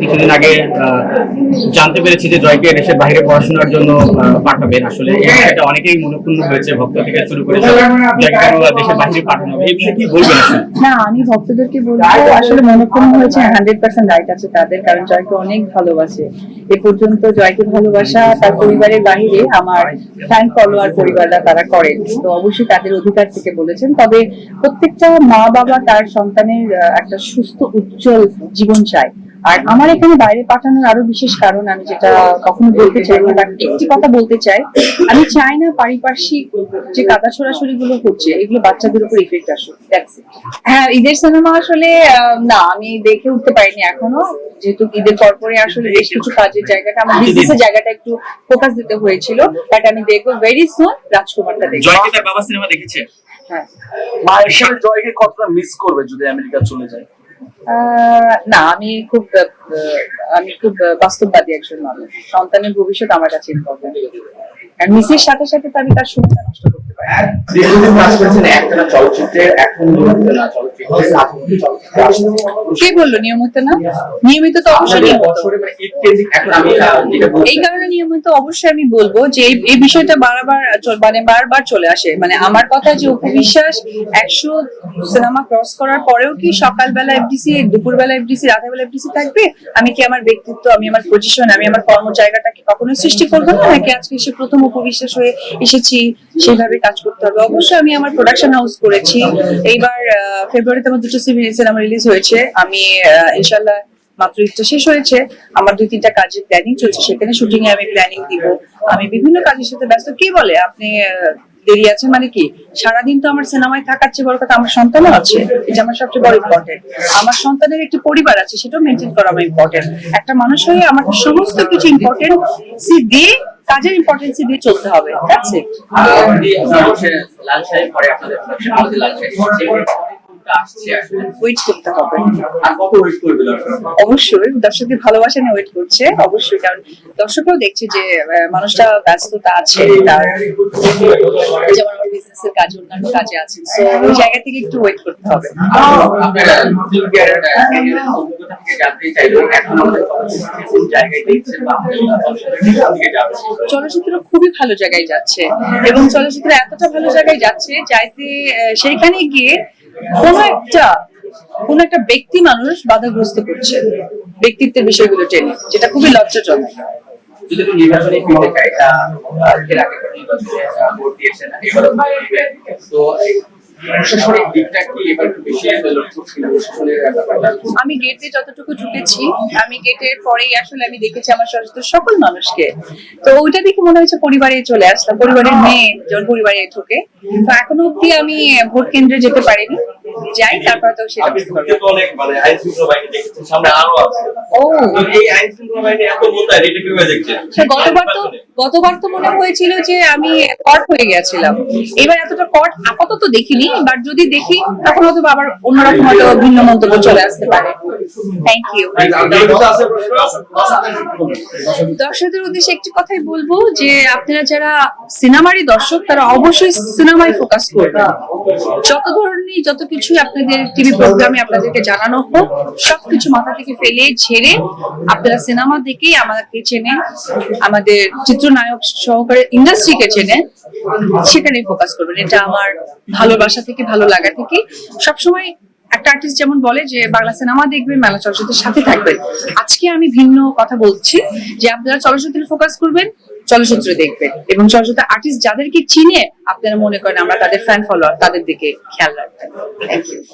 কিছুদিন আগে জানতে পেরেছি যে জয়কে দেশের বাইরে পড়াশোনার জন্য পাঠাবেন। আসলে বিষয়টা অনেকেই মনক্ষুণ্ণ হয়েছে, ভক্ত থেকে শুরু করে দেশের বাইরে পাঠানো এই বিষয়ে কি বলবেন না আমি ভক্তদেরকে বলব, আসলে মনোক্ষণ হয়েছে, হান্ড্রেড পার্সেন্ট রাইট আছে তাদের, কারণ জয়কে অনেক ভালোবাসে। এ পর্যন্ত জয়কে ভালোবাসা তার পরিবারের বাইরে আমার ফ্যান ফলোয়ার পরিবাররা তারা করেন। তো অবশ্যই তাদের অধিকার থেকে বলেছেন। তবে প্রত্যেকটা মা বাবা তার সন্তানের একটা সুস্থ, উজ্জ্বল জীবন চায়। আর আমার এখানে বাইরে পাঠানোর আরও বিশেষ কারণ আমি যেটা কখনো বলতে চাই না বাট একটি কথা বলতে চাই আমি চাই না পারিপার্শ্বিক যে কাদা ছড়াছড়ি গুলো হচ্ছে এগুলো বাচ্চাদের উপর ইফেক্ট আসুক হ্যাঁ ঈদের সিনেমা আসলে না আমি দেখে উঠতে পারিনি এখনও যেহেতু ঈদের পরপরে আসলে বেশ কিছু কাজের জায়গাটা আমার বিজনেসের জায়গাটা একটু ফোকাস দিতে হয়েছিল বাট আমি দেখব ভেরি সুন রাজকুমারটা দেখব। জয়কে বাবা সিনেমা দেখেছে? হ্যাঁ। মা হিসেবে জয়কে কতটা মিস করবে যদি আমেরিকা চলে যায়? না, আমি খুব আমি খুব বাস্তববাদী একজন মানুষ সন্তানের ভবিষ্যৎ আমার কাছে ইম্পর্টেন্ট আর মিসের সাথে সাথে আমি তার সময়টা নষ্ট। দীর্ঘদিন কাজ করেছেন একটানা চলচ্চিত্রে এখন নিয়মিত না চলচ্চিত্রে সাধারণ চলচ্চিত্রে আসলে কে বলল নিয়মিত না? নিয়মিত তো অবশ্যই মানে এই কারণে নিয়মিত অবশ্যই আমি বলব যে এই- বিষয়টা বারবার মানে বারবার চলে আসে। মানে আমার কথা যে উপবিশ্বাস একশো সিনেমা ক্রস করার পরেও কি সকালবেলা এফডিসি দুপুরবেলা এফডিসি রাতের এফডিসি থাকবে? আমি কি আমার ব্যক্তিত্ব আমি আমার পজিশন আমি আমার কর্ম জায়গাটাকে কখনো সৃষ্টি করব না? নাকি আজকে সে প্রথম উপবিশ্বাস হয়ে এসেছি সেইভাবে কাজ করতে হবে। অবশ্যই আমি আমার প্রোডাকশন হাউস করেছি। এইবার ফেব্রুয়ারিতে আমার দুটো সিভিল সিনেমা রিলিজ হয়েছে। আমি ইনশাল্লাহ মাত্র ইচ্ছা শেষ হয়েছে। আমার দুই তিনটা কাজের প্ল্যানিং চলছে। সেখানে শুটিং এ আমি প্ল্যানিং দিব। আমি বিভিন্ন কাজের সাথে ব্যস্ত। কি বলে? আপনি দেরি আছে মানে কি? সারাদিন তো আমার সিনেমায় থাকার চেয়ে বড় কথা আমার সন্তানও আছে, এটা আমার সবচেয়ে বড় ইম্পর্টেন্ট আমার সন্তানের একটি পরিবার আছে, সেটাও মেনটেন করা আমার ইম্পর্টেন্ট একটা মানুষ হয়ে আমার সমস্ত কিছু ইম্পর্টেন্ট সি দিয়ে, কাজের ইম্পর্টেন্সি দিয়ে চলতে হবে ঠিক ইট ওয়েট করতে হবে। অবশ্যই দর্শকদের ভালোবাসা নিয়ে ওয়েট করছে অবশ্যই কারণ দর্শকরাও দেখছে যে মানুষটা ব্যস্ততা আছে তার যেমন আমার বিজনেসের কাজ অন্যান্য কাজে আছে। ওই জায়গা থেকে একটু ওয়েট করতে হবে। চলচ্চিত্রে খুবই ভালো জায়গায় যাচ্ছে এবং চলচ্চিত্র এতটা ভালো জায়গায় যাচ্ছে যাইতে সেইখানে গিয়ে কোন একটা কোন একটা ব্যক্তি মানুষ বাধাগ্রস্ত করছে ব্যক্তিত্বের বিষয়গুলো টেনে, যেটা খুবই লজ্জাজনক। তা আহ, গেট প্রশাসনিক দিকটা কি এবার বেশি লক্ষ্য ছিল প্রশাসনের আমি গেটে যতটুকু ঢুকেছি আমি গেটের পরেই আসলে আমি দেখেছি আমার সচেতন সকল মানুষকে। তো ওইটা দেখে মনে হয়েছে পরিবারে চলে আসলাম পরিবারের মেয়ে যখন পরিবারে ঢুকে। তো এখনও অব্দি আমি ভোট কেন্দ্রে যেতে পারিনি। যাই তারপর তো সেটা বুঝতে অনেক মানে আইন শৃঙ্খলা বাহিনী দেখেছেন সামনে আরও আছে। ও। এই আইন শৃঙ্খলা বাহিনী এত মোতায়েন এটা কীভাবে দেখছেন? গতবার তো গতবার তো মনে হয়েছিল যে আমি কট হয়ে গেছিলাম। এবার এতটা কট আপাতত দেখিনি বাট যদি দেখি তখন হয়তো আবার অন্যরকম হয়তো ভিন্ন মন্তব্য চলে আসতে পারে। থ্যাংক ইউ দর্শকদের উদ্দেশ্যে একটি কথাই বলব যে আপনারা যারা সিনেমারই দর্শক তারা অবশ্যই সিনেমায় ফোকাস করবেন। যত ধরনের যত কিছু আপনাদের টিভি প্রোগ্রামে আপনাদেরকে জানানো হোক, সবকিছু মাথা থেকে ফেলে ঝেড়ে আপনারা সিনেমা দেখেই আমাদেরকে চেনে, আমাদের চিত্রনায়ক সহকারে ইন্ডাস্ট্রিকে চেনে সেখানে ফোকাস করবেন। এটা আমার ভালোবাসা থেকে, ভালো লাগা থেকে। সবসময় একটা আর্টিস্ট যেমন বলে যে, বাংলা সিনেমা দেখবেন বাংলা চলচ্চিত্রের সাথে থাকবেন। আজকে আমি ভিন্ন কথা বলছি যে, আপনারা চলচ্চিত্রে ফোকাস করবেন চলচ্চিত্র দেখবেন। এবং চলচ্চিত্র আর্টিস্ট যাদেরকে চিনে আপনারা মনে করেন আমরা তাদের ফ্যান ফলোয়ার তাদের দিকে খেয়াল রাখবেন। Thank you